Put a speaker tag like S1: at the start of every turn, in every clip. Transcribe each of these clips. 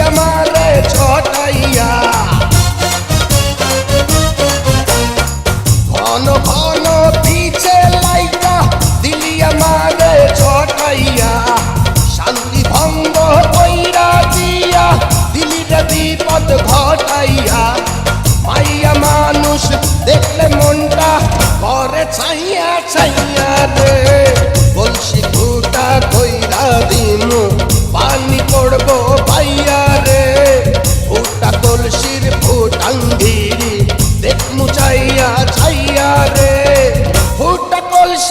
S1: আমারে ছটাইয়া। ঘন ঘন পিছে লাইটা দিলি আমারে ছটাইয়া। শান্তি ভঙ্গ কইরা দিয়া দিলি বিপদ ঘটাইয়া। মাইয়া মানুষ, দেখলে মনটা করে ছাইয়া ছাইয়া রে।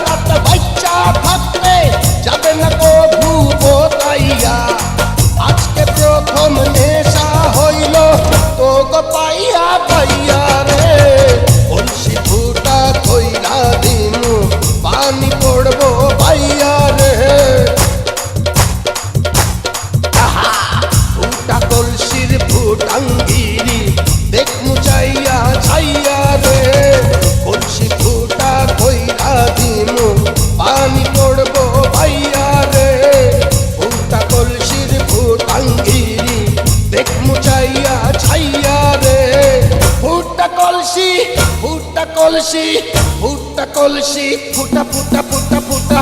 S1: ডাকাত বাচ্চা থাকলে যাবে না কভু বোতাইয়া আজকে প্রথম নেশা হইল তো গো দেখমু মুচাইয়া ছাইয়া রে। ফুটা কলসি ফুটা কলসি ফুটা কলসি ফুটা ফুটা ফুটা ফুটা।